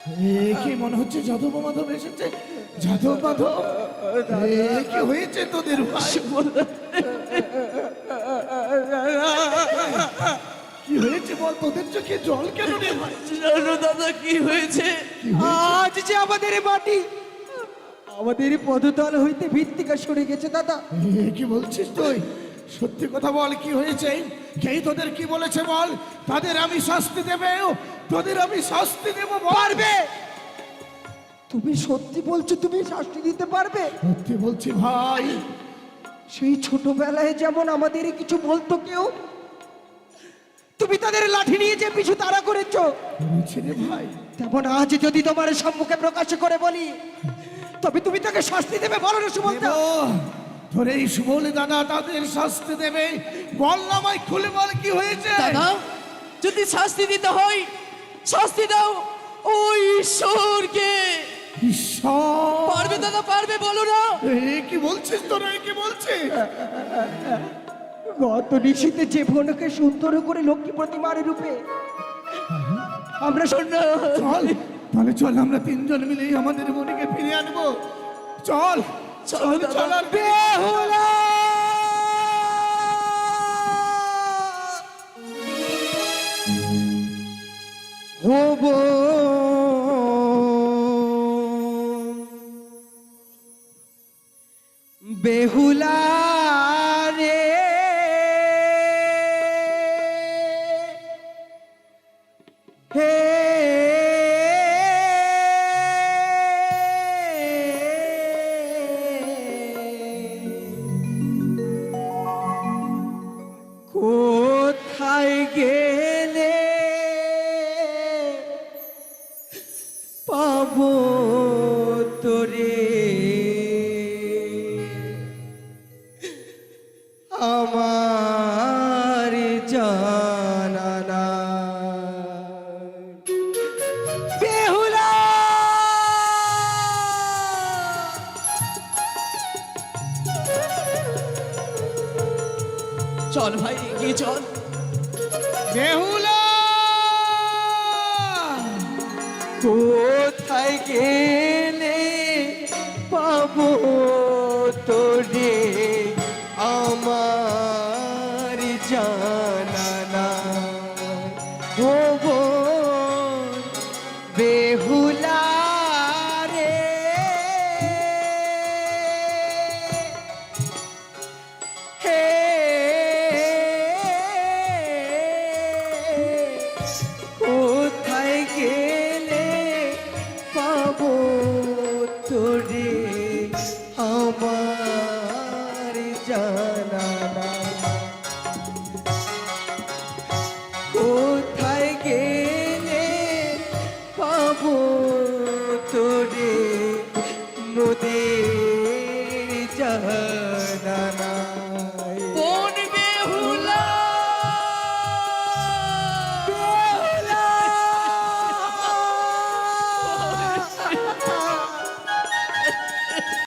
এ কি মনে হচ্ছে যাদব মাধব এসেছে। যাদব মাধব কি হয়েছে তোদের কি হয়েছে বল তোদের চোখে জল কেন দাদা কি হয়েছে? আজ যে আমাদের মাটি আমাদের পদতল হইতে ভিত্তিকা সরে গেছে দাদা। কি বলছিস তুই? সত্যি কথা বল কি হয়েছে? কে তোদের কি বলেছে বল? তাদের আমি শাস্তি দেবে তোদের আমি শাস্তি দেব পারবে। তুমি সত্যি বলছো তুমি শাস্তি দিতে পারবে? সত্যি বলছি ভাই। সেই ছোটবেলায় যেমন আমাদের কিছু বলতো কেউ তুমি তাদের লাঠি নিয়ে যে পিছু তাড়া করেছ। ভাই। তেমন আজ যদি তোমার সম্মুখে প্রকাশ করে বলি তবে তুমি তাকে শাস্তি দেবে বলো না সুমন্ত। তোর এই সুবল দাদা তাদের শাস্তি দেবে। বল না আমায় খুলে বল কি হয়েছে? দাদা যদি শাস্তি দিতে হয় শাস্তি দাও ওই ঈশ্বরকে। ঈশ্বর। পারবে দাদা পারবে বলো না। এ কি বলছিস তোরা এ কি বলছিস? গত নিশীতে যে বোনকে সুন্দর করে লক্ষ্মী প্রতিমার রূপে আমরা শূন্য চল তাহলে চল আমরা তিনজন মিলেই আমাদের বোনকে ফিরে আনব। চল। চল চল বেহুলা! হব বেহুলা রে। হে কোথায় গেলে পাব তোরে? আমার চল ভাই এগিয়ে চল। বেহুলা! কোথায় গেলে পাবো তোরে? তোরে আমার জানা কোথায় গেলে পাবো তোরে মোদের জানা